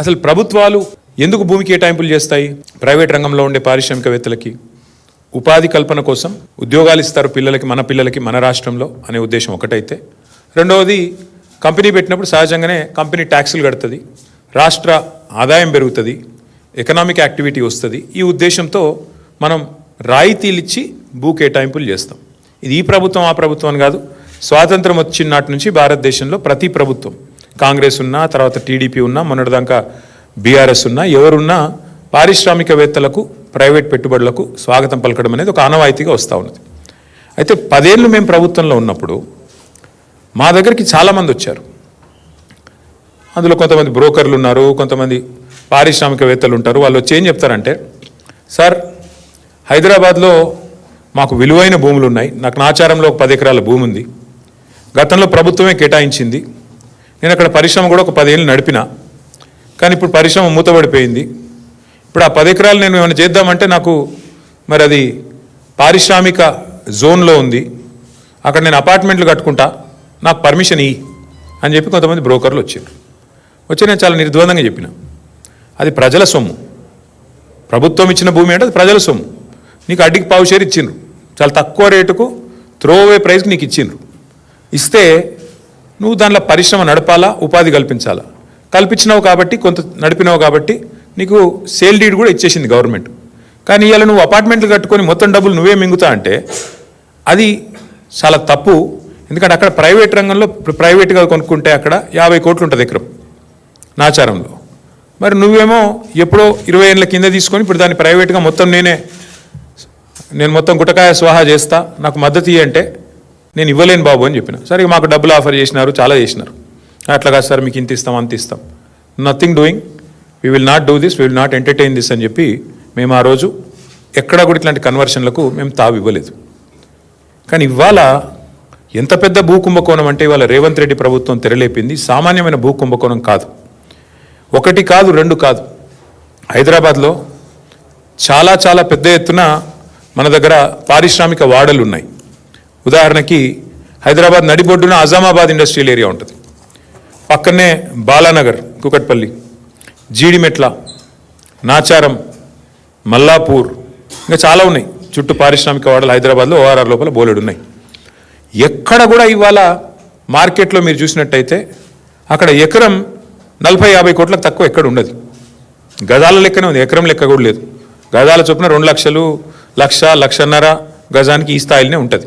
అసలు ప్రభుత్వాలు ఎందుకు భూమి కేటాయింపులు చేస్తాయి? ప్రైవేట్ రంగంలో ఉండే పారిశ్రామికవేత్తలకి ఉపాధి కల్పన కోసం ఉద్యోగాలు ఇస్తారు పిల్లలకి మన పిల్లలకి మన రాష్ట్రంలో అనే ఉద్దేశం ఒకటైతే. రెండవది కంపెనీ పెట్టినప్పుడు సహజంగానే కంపెనీ ట్యాక్సులు కడుతుంది రాష్ట్ర ఆదాయం పెరుగుతుంది ఎకనామిక్ యాక్టివిటీ వస్తుంది. ఈ ఉద్దేశంతో మనం రాయితీలు ఇచ్చి భూ కేటాయింపులు చేస్తాం. ఇది ఈ ప్రభుత్వం ఆ ప్రభుత్వం కాదు. స్వాతంత్రం వచ్చిన నాటి నుంచి భారతదేశంలో ప్రతి ప్రభుత్వం కాంగ్రెస్ ఉన్నా తర్వాత టీడీపీ ఉన్నా మొన్నటిదాకా బీఆర్ఎస్ ఉన్నా ఎవరున్నా పారిశ్రామికవేత్తలకు ప్రైవేట్ పెట్టుబడులకు స్వాగతం పలకడం అనేది ఒక ఆనవాయితీగా వస్తూ ఉన్నది. అయితే పదేళ్ళు మేము ప్రభుత్వంలో ఉన్నప్పుడు మా దగ్గరికి చాలామంది వచ్చారు. అందులో కొంతమంది బ్రోకర్లు ఉన్నారు కొంతమంది పారిశ్రామికవేత్తలు ఉంటారు. వాళ్ళు వచ్చి ఏం చెప్తారంటే సార్ హైదరాబాద్లో మాకు విలువైన భూములు ఉన్నాయి. నాకు నాచారంలో ఒక పది ఎకరాల భూమి ఉంది గతంలో ప్రభుత్వమే కేటాయించింది. నేను అక్కడ పరిశ్రమ కూడా ఒక పదేళ్ళు నడిపిన. కానీ ఇప్పుడు పరిశ్రమ మూతబడిపోయింది. ఇప్పుడు ఆ పది ఎకరాలు నేను ఏమైనా చేద్దామంటే నాకు మరి అది పారిశ్రామిక జోన్లో ఉంది. అక్కడ నేను అపార్ట్మెంట్లు కట్టుకుంటా. నాకు పర్మిషన్ ఇయ్యి అని చెప్పి కొంతమంది బ్రోకర్లు వచ్చారు. వచ్చి నేను చాలా నిర్ద్వందంగా చెప్పిన. అది ప్రజల సొమ్ము. ప్రభుత్వం ఇచ్చిన భూమి అంటే అది ప్రజల సొమ్ము. నీకు అడ్డికి పావు షేర్ ఇచ్చిండ్రు. చాలా తక్కువ రేటుకు త్రో అవే ప్రైస్కి నీకు ఇచ్చిండ్రు. ఇస్తే నువ్వు దానిలో పరిశ్రమ నడపాలా? ఉపాధి కల్పించాలా? కల్పించినావు కాబట్టి కొంత నడిపినావు కాబట్టి నీకు సేల్ డీడ్ కూడా ఇచ్చేసింది గవర్నమెంట్. కానీ ఇవాళ నువ్వు అపార్ట్మెంట్లు కట్టుకొని మొత్తం డబ్బులు నువ్వే మింగుతా అంటే అది చాలా తప్పు. ఎందుకంటే అక్కడ ప్రైవేట్ రంగంలో ప్రైవేట్గా కొనుక్కుంటే అక్కడ యాభై కోట్లు ఉంటుంది ఎకరం నాచారంలో. మరి నువ్వేమో ఎప్పుడో ఇరవై ఏళ్ళ కింద తీసుకొని ఇప్పుడు దాన్ని ప్రైవేట్గా మొత్తం నేనే నేను మొత్తం గుటకాయ స్వాహా చేస్తా నాకు మద్దతు ఇవ్వంటే నేను ఇవ్వలేను బాబు అని చెప్పిన. సరే మాకు డబ్బులు ఆఫర్ చేసినారు చాలా చేసినారు. అట్లా కాదు సార్ మీకు ఇంత ఇస్తాం అంత ఇస్తాం. Nothing doing we will not do this we will not entertain this అని చెప్పి మేము ఆ రోజు ఎక్కడా కూడా ఇట్లాంటి కన్వర్షన్లకు మేము తావు ఇవ్వలేదు. కానీ ఇవాళ ఎంత పెద్ద భూ కుంభకోణం అంటే ఇవాళ రేవంత్ రెడ్డి ప్రభుత్వం తెరలేపింది సామాన్యమైన భూ కుంభకోణం కాదు. ఒకటి కాదు రెండు కాదు. హైదరాబాద్లో చాలా చాలా పెద్ద ఎత్తున మన దగ్గర పారిశ్రామిక వాడలు ఉన్నాయి ఉదాహరణకి హైదరాబాద్ నడిబొడ్డున అజామాబాద్ ఇండస్ట్రియల్ ఏరియా ఉంటుంది. పక్కనే బాలానగర్ కుకట్పల్లి జీడిమెట్ల నాచారం మల్లాపూర్ ఇంకా చాలా ఉన్నాయి. చుట్టూ పారిశ్రామిక వాడలు హైదరాబాద్లో ఓఆర్ఆర్ లోపల బోలెడు ఉన్నాయి. ఎక్కడ కూడా ఇవాళ మార్కెట్లో మీరు చూసినట్టయితే అక్కడ ఎకరం నలభై యాభై కోట్లకు తక్కువ ఎక్కడ ఉండదు. గజాల లెక్కనే ఉంది ఎకరం లెక్క కూడా లేదు. గజాల చొప్పున రెండు లక్షలు లక్ష లక్షన్నర గజానికి ఈ స్థాయిలోనే ఉంటుంది.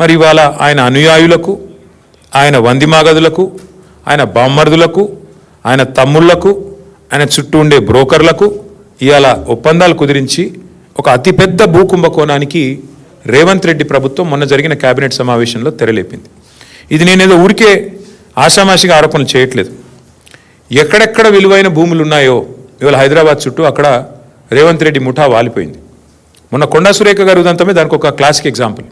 మరి ఇవాళ ఆయన అనుయాయులకు ఆయన వందిమాగదులకు ఆయన బామ్మర్దులకు ఆయన తమ్ముళ్ళకు ఆయన చుట్టూ ఉండే బ్రోకర్లకు ఇవాళ ఒప్పందాలు కుదిరించి ఒక అతిపెద్ద భూ కుంభకోణానికి రేవంత్ రెడ్డి ప్రభుత్వం మొన్న జరిగిన కేబినెట్ సమావేశంలో తెరలేపింది. ఇది నేనేదో ఊరికే ఆషామాషిగా ఆరోపణలు చేయట్లేదు. ఎక్కడెక్కడ విలువైన భూములు ఉన్నాయో ఇవాళ హైదరాబాద్ చుట్టూ అక్కడ రేవంత్ రెడ్డి ముఠా వాలిపోయింది. మొన్న కొండా సురేఖ గారు ఉదంతమే దానికి ఒక క్లాసిక్ ఎగ్జాంపుల్.